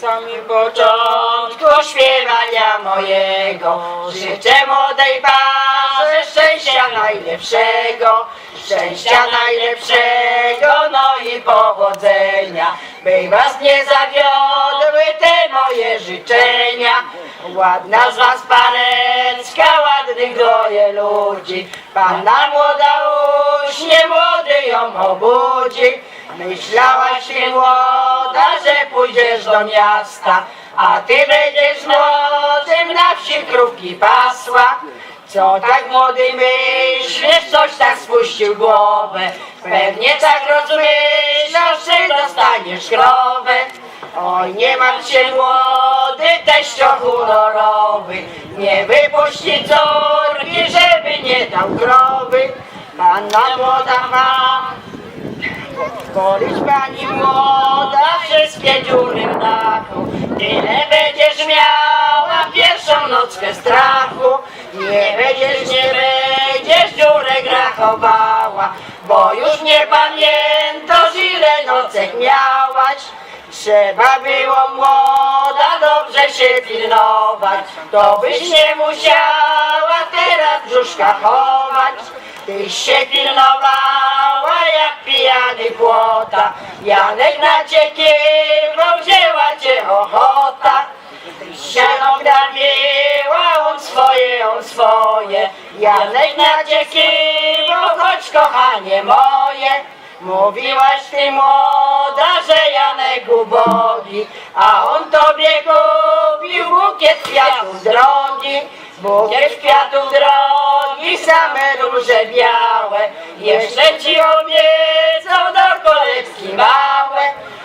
samym początku śpiewania mojego życzę młodej parze szczęścia najlepszego, szczęścia najlepszego, no i powodzenia, by was nie zawiodły te moje życzenia. Ładna z was panecka, ładnych dwoje ludzi, panna młoda uśnie, młody ją obudzi. Myślałaś ty młoda, że pójdziesz do miasta, a ty będziesz młodym na wsi krówki pasła. Co tak młody myślisz, coś tak spuścił głowę, pewnie tak rozmyślasz, że dostaniesz krowę. Oj, nie martw się młody, teścio honorowy, nie wypuści córki, żeby nie dał krowy. Panna młoda ma Policz pani młoda wszystkie w dachu. Tyle będziesz miała pierwszą nockę strachu. Nie będziesz, nie będziesz dziurek rachowała Bo już nie pamiętasz ile nocek miałaś. Trzeba było młoda dobrze się pilnować To byś nie musiała teraz brzuszka chować Tyś się pilnowała jak pijany płota. Janek na cię kiwał, wzięła cię ochota. Tyś siano grabiła, on swoje, on swoje. Janek na cię kiwał, chodź kochanie moje. Mówiłaś ty młoda, że Janek ubogi, a on tobie kupił bukiet kwiatów drogi. Bukiet kwiatów drogi, same róże białe, jeszcze ci obiecał do kolekcji małe.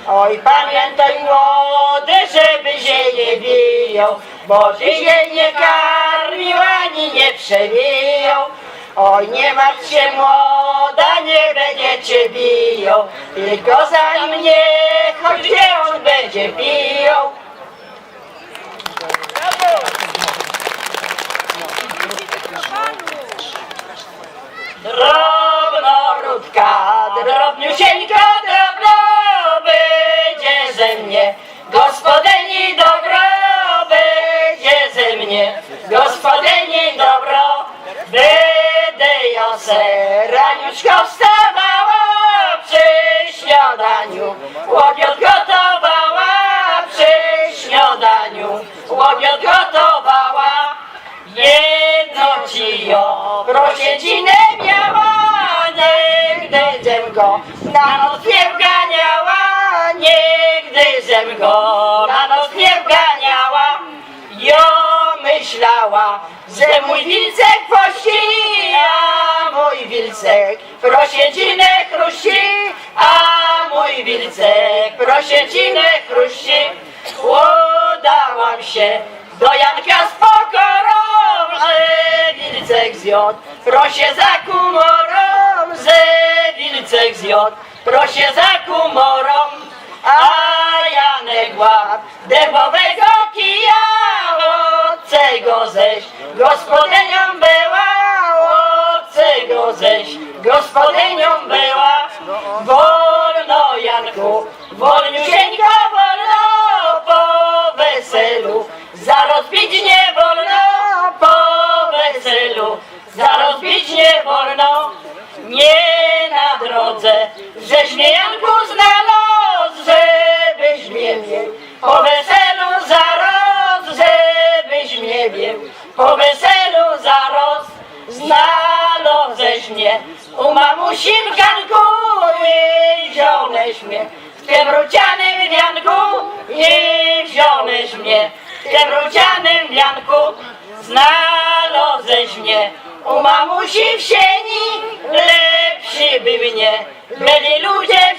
Oj, pamiętaj młody, żeby się nie biją, bo ty się nie karmił ani nie przewijał. Oj, nie martw się młoda, nie będzie cię biją, tylko za nim nie chodź, gdzie on będzie piją. Drobniusieńka, drobno będzie ze mnie, gospodyni dobro będzie ze mnie, gospodyni dobro, będę ja se raniuszko wstawała przy śniadaniu, łobiot gotowała przy śniadaniu, łobiot gotowała, jedno cijo, prosiedzinę miała, nigdy na noc nie wganiała, nigdy zem go na noc nie wganiała. Jo myślała, że mój wilcek pości, a mój wilcek prosiedzinę chruści, a mój wilcek prosiedzinę chruści. Udałam się do Janka z pokorą, że wilcek zjadł, prosie za kumorą, że wilcek zjadł, prosie za kumorą, a Janek łap dębowego kija, od czego ześ gospodynią była, od czego ześ gospodynią była, wolno Janku, wolniusieńko wolno, po weselu, za rozbić nie wolno, po weselu, za rozbić nie wolno, nie drodze, żeś mnie Janku znalazł, żebyś mnie miał, po weselu zaraz, żebyś mnie miał, po weselu zaraz, znalazłeś mnie, u mamusi w ganku i wziąłeś mnie, w tym rucianym wianku i wziąłeś mnie, w tym rucianym wianku znalazłeś mnie, u mamusi w sieni, się wywinie, mili ludzie